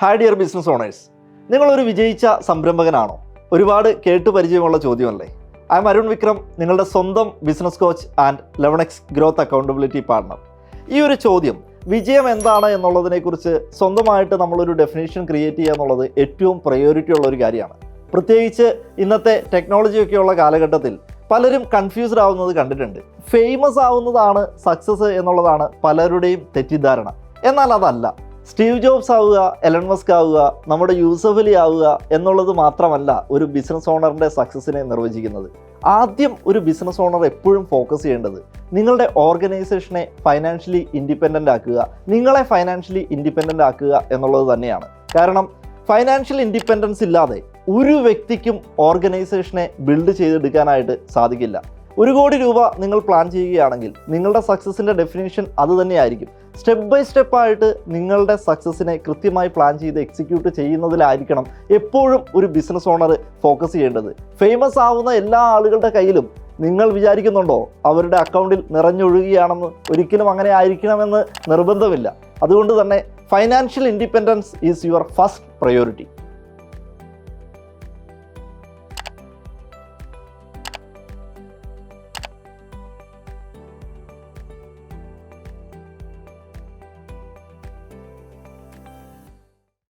Hi dear business owners നിങ്ങളൊരു വിജയിച്ച സംരംഭകനാണോ? ഒരുപാട് കേട്ട് പരിചയമുള്ള ചോദ്യമല്ലേ? ഐ എം അരുൺ വിക്രം നിങ്ങളുടെ സ്വന്തം business coach and eleven x growth accountability partner ഈ ഒരു ചോദ്യം വിജയം എന്താണ് എന്നുള്ളതിനെക്കുറിച്ച് സ്വന്തമായിട്ട് നമ്മളൊരു ഡെഫിനേഷൻ ക്രിയേറ്റ് ചെയ്യുക എന്നുള്ളത് ഏറ്റവും പ്രയോറിറ്റി ഉള്ള ഒരു കാര്യമാണ്. പ്രത്യേകിച്ച് ഇന്നത്തെ ടെക്നോളജിയൊക്കെയുള്ള കാലഘട്ടത്തിൽ പലരും കൺഫ്യൂസ്ഡ് ആവുന്നത് കണ്ടിട്ടുണ്ട്. ഫേമസ് ആവുന്നതാണ് സക്സസ് എന്നുള്ളതാണ് പലരുടെയും തെറ്റിദ്ധാരണ. എന്നാൽ അതല്ല. സ്റ്റീവ് ജോബ്സ് ആവുക എലൺ മസ്ക് ആവുക നമ്മുടെ യൂസഫ് അലി ആവുക എന്നുള്ളത് മാത്രമല്ല ഒരു ബിസിനസ് ഓണറിന്റെ സക്സസിനെ നിർവചിക്കുന്നത്. ആദ്യം ഒരു ബിസിനസ് ഓണർ എപ്പോഴും ഫോക്കസ് ചെയ്യേണ്ടത് നിങ്ങളുടെ ഓർഗനൈസേഷനെ ഫൈനാൻഷ്യലി ഇൻഡിപെൻഡന്റ് ആക്കുക നിങ്ങളെ ഫൈനാൻഷ്യലി ഇൻഡിപെൻഡന്റ് ആക്കുക എന്നുള്ളത് തന്നെയാണ്. കാരണം ഫൈനാൻഷ്യൽ ഇൻഡിപെൻഡൻസ് ഇല്ലാതെ ഒരു വ്യക്തിക്കും ഓർഗനൈസേഷനെ ബിൽഡ് ചെയ്തെടുക്കാനായിട്ട് സാധിക്കില്ല. ഒരു കോടി രൂപ നിങ്ങൾ പ്ലാൻ ചെയ്യുകയാണെങ്കിൽ നിങ്ങളുടെ സക്സസിന്റെ ഡെഫിനേഷൻ അത് തന്നെയായിരിക്കും. സ്റ്റെപ്പ് ബൈ സ്റ്റെപ്പ് ആയിട്ട് നിങ്ങളുടെ സക്സസിനെ കൃത്യമായി പ്ലാൻ ചെയ്ത് എക്സിക്യൂട്ട് ചെയ്യുന്നതിലായിരിക്കണം എപ്പോഴും ഒരു ബിസിനസ് ഓണർ ഫോക്കസ് ചെയ്യേണ്ടത്. ഫേമസ് ആവുന്ന എല്ലാ ആളുകളുടെ കയ്യിലും നിങ്ങൾ വിചാരിക്കുന്നുണ്ടോ അവരുടെ അക്കൗണ്ടിൽ നിറഞ്ഞൊഴുകുകയാണെന്ന്? ഒരിക്കലും അങ്ങനെ ആയിരിക്കണമെന്ന് നിർബന്ധമില്ല. അതുകൊണ്ട് തന്നെ financial independence is your first priority